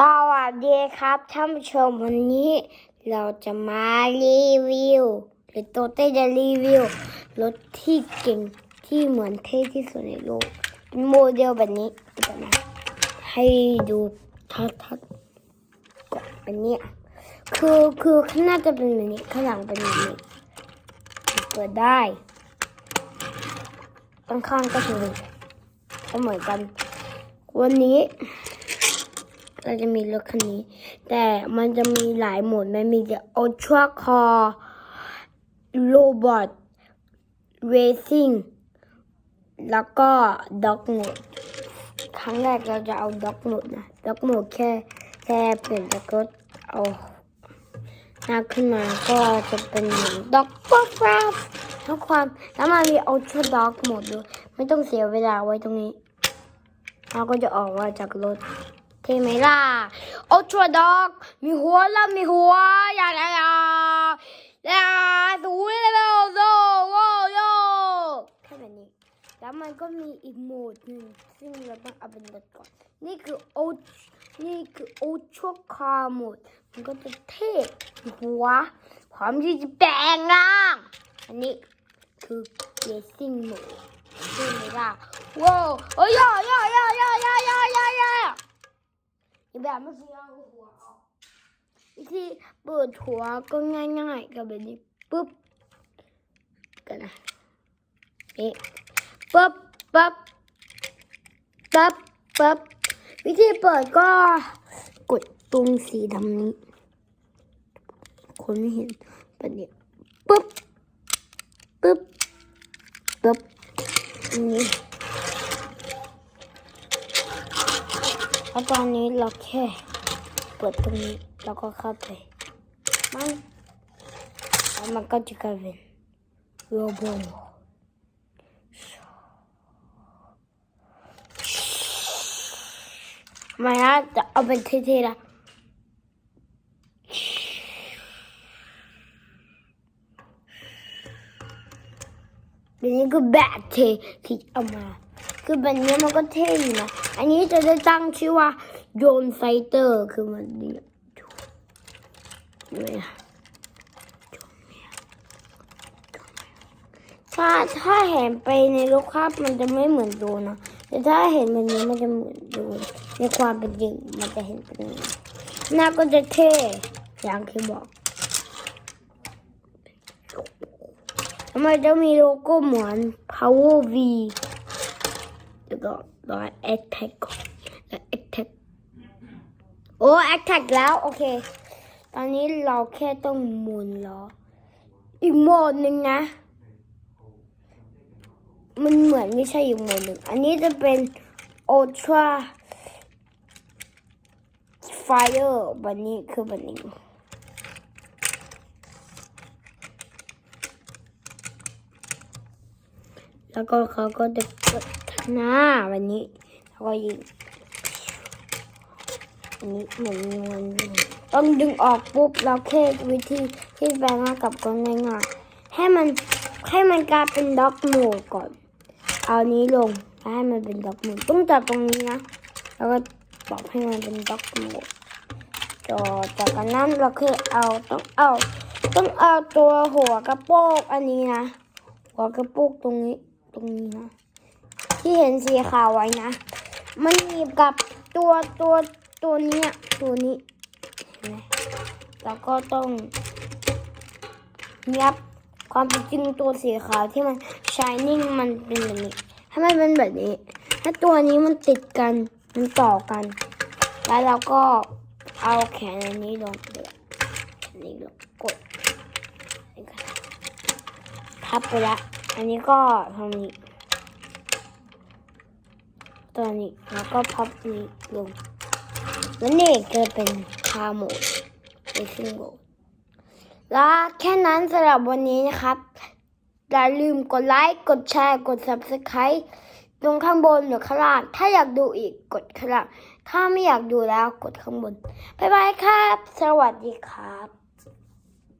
สวัสดีครับท่านผู้ชมวันนี้เราจะมารีวิว หรือโตเต้จะรีวิวรถที่เก่งที่เหมือนเท่ที่สุดในโลกเป็นโมเดลแบบนี้เดี๋ยวนะให้ดูทัดทัดก่อนเป็นนี้คือคือข้างหน้าจะเป็นแบบนี้ข้างหลังเป็นแบบนี้เปิดได้ข้างข้างก็คือก็เหมือนกัน วันนี้ เราจะมีรถคันนี้ แต่มันจะมีหลายโหมด มันมีจะ Ultra Core Robot Racing แล้วก็ Dog Mode ครั้งแรกเราจะเอา Dog Mode นะ Dog Mode แค่แค่เปลี่ยนจากรถเอาหน้าขึ้นมาก็จะเป็นเหมือน Dog g r a p ทั้งความแล้วมันมี Ultra Dog Mode ด้วยไม่ต้องเสียเวลาไว้ตรงนี้เราก็จะออกมาจากรถ เท่ไหมล่ะโอชัวดอก มีหัวแล้วมีหัวอย่าอย่าอย่าอย่าสูงเลยโยโยโยโยแค่แบบนี้ แล้วมันก็มีอีกโหมดหนึ่งซึ่งเราต้องเอาเป็นรถก่อน นี่คือโอนี่คือโอชัวคาร์โหมด มันก็จะเท่มีหัวพร้อมที่จะแปลงร่าง อันนี้คือเรซิ่งโหมดใช่ไหมล่ะว้าวโอ้ยย่อย่อย่อย่อย่อย่อย่อย่ อนี่แบบไม่เคยเอาหัวออกวิธีเปิดหัวก็ง่ายๆกับแบบนี้ปุ๊บกันนะนี่ปุ๊บปุ๊บปุ๊บปุ๊บวิธีเปิดก็กดตรงสีดำนี้ คนไม่เห็นแบบนี้ปุ๊บปุ๊บปุ๊บอัน แล้วตอนนี้เราแค่เปิดตรงนี้แล้วก็เข้าไปมันแล้วมันก็จะกลายเป็นโรบอทมานะจะเอาเป็นเท่ๆละ แบบนี้คือแบบเท่ที่เอามา คือแบบนี้มันก็เท่อยู่นะ อันนี้จะได้ตั้งชื่อว่าโยนไฟเตอร์คือมันดีเนี่ยถ้าถ้าเห็นไปในรูปภาพมันจะไม่เหมือนโดนนะแต่ถ้าเห็นแบบนี้มันจะเหมือนโดนในความเป็นจริงมันจะเห็นเป็นอย่างนี้หน้าก็จะเท่อย่างที่บอก ทำไมจะมีโลโก้เหมือน power v แล้วก็รอ attack ก่อนแล้ว attack โอ้ attack แล้ว โอเค ตอนนี้เราแค่ต้องหมุนล้ออีกโหมดหนึ่งนะ มันเหมือนไม่ใช่อีกโหมดหนึ่ง อันนี้จะเป็น ultra fire บันนี้คือบันนี้ แล้วก็เขาก็จะกดข้างหน้าแบบนี้แล้วก็ยิงอันนี้เหมือนมันต้องดึงออกปุ๊บเราแค่วิธีที่แปลงร่ากับก็ง่ายๆให้มันให้มันกลายเป็นด็อกโหมดก่อน เอานี้ลงให้มันเป็นด็อกโหมดต้องจับตรงนี้นะแล้วก็ปรับให้มันเป็นด็อกโหมดจอจากนั้นเราคือเอาต้องเอา ต้องเอาตัวหัวกระโปงอันนี้นะหัวกระโปงตรงนี้ ตรงนี้นะ ที่เห็นสีขาวไว้นะ มันหนีบกับตัวตัวตัวเนี้ยตัวนี้แล้วก็ต้องยับความเป็นจริงตัวสีขาวที่มันชายนิ่งมันเป็นแบบนี้ให้มันเป็นแบบนี้ ถ้าตัวนี้มันติดกันมันต่อกัน แล้วเราก็เอาแขนอันนี้ลงเดี๋ยวอันนี้ลงกดนี่ค่ะทับไปและ อันนี้ก็ทำนี้ตัวนี้แล้วก็พับนี้ลงแล้วนี่ก็เป็นคาโหมดเรซิ่งโหมดแล้วแค่นั้นสำหรับวันนี้นะครับอย่าลืมกดไลค์กดแชร์กด subscribe ตรงข้างบนหรือข้างล่าง ถ้าอยากดูอีกกดข้างล่างถ้าไม่อยากดูแล้วกดข้างบน บ๊ายบายครับ สวัสดีครับ